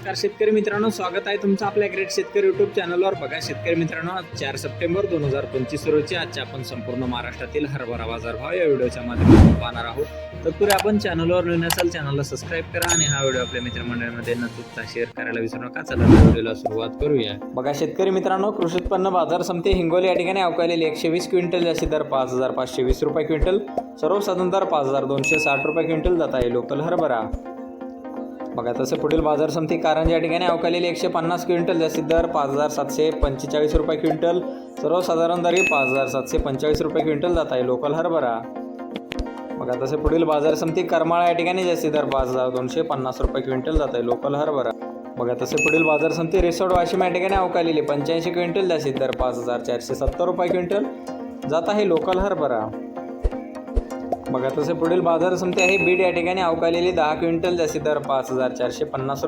नमस्कार शेतकरी मित्रांनो स्वागत आहे तुमचं आपल्या ग्रेट शेतकरी युट्यूब चॅनलवर बघा शेतकरी मित्रांनो आज चार सप्टेंबर दोन हजार पंचवीस रोजी आजच्या आपण संपूर्ण महाराष्ट्रातील हरभरा बाजारभाव या व्हिडिओच्या माध्यमातून पाहणार आहोत. तत्पूर्वी आपण चॅनलवर नवीन असाल चॅनलला सबस्क्राईब करा आणि हा व्हिडिओ आपल्या मित्रमंडळामध्ये न चुकता शेअर करायला विसरू नका. चला व्हिडिओला सुरुवात करूया. बघा शेतकरी मित्रांनो कृषी उत्पन्न बाजार समिती हिंगोली या ठिकाणी अवकालेली एकशे वीस क्विंटल जास्ती दर पाच हजार पाचशे वीस रुपये क्विंटल सर्वसाधारण दर पाच हजार दोनशे साठ रुपये क्विंटल जात आहे लोकल हरभरा. बघा तसं पुढील बाजार समिती कारण या ठिकाणी अवकालेली एकशे पन्नास क्विंटल जास्तीत दर पाच हजार सातशे पंचेचाळीस रुपये क्विंटल सर्वसाधारण दरी पाच हजार सातशे पंचेचाळीस रुपये क्विंटल जात आहे लोकल हरभरा. बघा तसे पुढील बाजार समिती करमाळा या ठिकाणी जास्तीत दर पाच हजार दोनशे पन्नास रुपये क्विंटल जात आहे लोकल हरभरा. बघा तसे पुढील बाजार समिती रिसोड वाशिम या ठिकाणी अवकालेली पंच्याऐंशी क्विंटल जास्तीत दर पाच हजार चारशे सत्तर रुपये क्विंटल जात आहे लोकल हरभरा. बघा तसं पुढील बाजार समिती आहे. बीड या ठिकाणी अवकालेली दहा क्विंटल जास्ती दर पाच हजार चारशे पन्नास